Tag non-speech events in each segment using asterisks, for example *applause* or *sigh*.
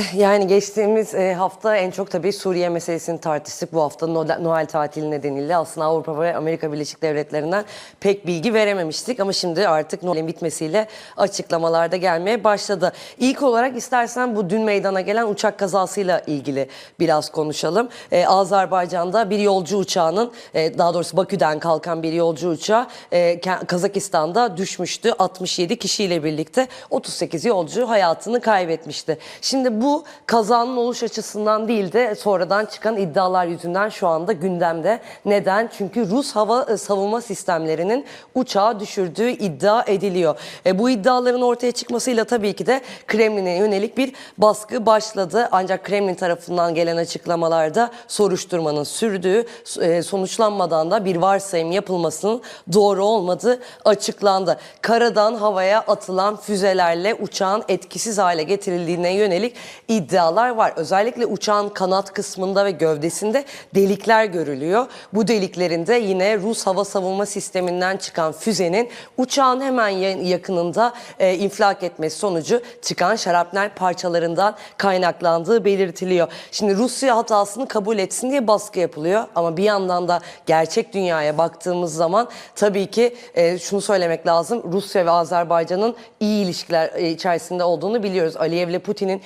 *laughs* Yani geçtiğimiz e, hafta en çok tabii Suriye meselesini tartıştık. Bu hafta Noel, tatili nedeniyle aslında Avrupa ve Amerika Birleşik Devletleri'nden pek bilgi verememiştik. Ama şimdi artık Noel'in bitmesiyle açıklamalarda gelmeye başladı. İlk olarak istersen bu dün meydana gelen uçak kazasıyla ilgili biraz konuşalım. E, Azerbaycan'da bir yolcu uçağının e, daha doğrusu Bakü'den kalkan bir yolcu uçağı e, Ka- Kazakistan'da düşmüştü. 67 kişiyle birlikte 38 yolcu hayatını kaybetmişti. Şimdi bu kazanın oluş açısından değil de sonradan çıkan iddialar yüzünden şu anda gündemde. Neden? Çünkü Rus hava e, savunma sistemlerinin uçağı düşürdüğü iddia ediliyor. E, bu iddiaların ortaya çıkmasıyla tabii ki de Kremlin'e yönelik bir baskı başladı. Ancak Kremlin tarafından gelen açıklamalarda soruşturmanın sürdüğü, e, sonuçlanmadan da bir varsayım yapılmasının doğru olmadığı açıklandı. Karadan havaya atılan füzelerle uçağın etkisiz hale getirildiğine yönelik iddialar var. Özellikle uçağın kanat kısmında ve gövdesinde delikler görülüyor. Bu deliklerinde yine Rus hava savunma sisteminden çıkan füzenin uçağın hemen ya- yakınında e, infilak etmesi sonucu çıkan şarapnel parçalarından kaynaklandığı belirtiliyor. Şimdi Rusya hatasını kabul etsin diye baskı yapılıyor ama bir yandan da gerçek dünyaya baktığımız zaman tabii ki e, şunu söylemek lazım. Rusya ve Azerbaycan'ın iyi ilişkiler e, içerisinde olduğunu biliyoruz. Aliyev ile Putin'in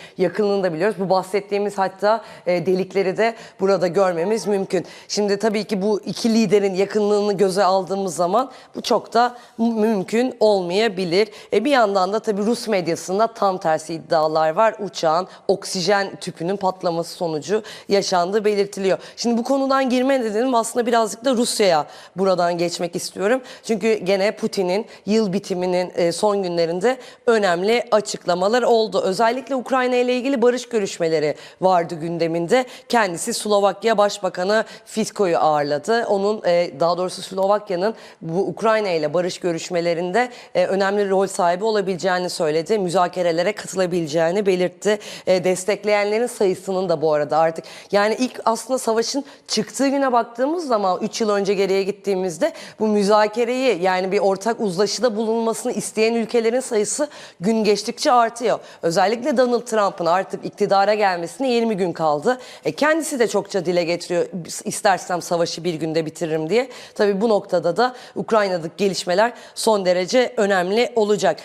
yakınlığını da biliyoruz. Bu bahsettiğimiz hatta e, delikleri de burada görmemiz mümkün. Şimdi tabii ki bu iki liderin yakınlığını göze aldığımız zaman bu çok da mü- mümkün olmayabilir. E, bir yandan da tabii Rus medyasında tam tersi iddialar var. Uçağın oksijen tüpünün patlaması sonucu yaşandığı belirtiliyor. Şimdi bu konudan girme nedenim aslında birazcık da Rusya'ya buradan geçmek istiyorum. Çünkü gene Putin'in yıl bitiminin e, son günlerinde önemli açıklamalar oldu. Özellikle Ukrayna ile ilgili barış görüşmeleri vardı gündeminde. Kendisi Slovakya Başbakanı Fico'yu ağırladı. Onun e, daha doğrusu Slovakya'nın bu Ukrayna ile barış görüşmelerinde e, önemli rol sahibi olabileceğini söyledi. Müzakerelere katılabileceğini belirtti. E, destekleyenlerin sayısının da bu arada artık yani ilk aslında savaşın çıktığı güne baktığımız zaman 3 yıl önce geriye gittiğimizde bu müzakereyi yani bir ortak uzlaşıda bulunmasını isteyen ülkelerin sayısı gün geçtikçe artıyor. Özellikle Donald Trump'ın artık iktidara gelmesine 20 gün kaldı. E, kendisi de çokça dile getiriyor istersem savaşı bir günde bitiririm diye. Tabii bu noktada da Ukrayna'daki gelişmeler son derece önemli olacak.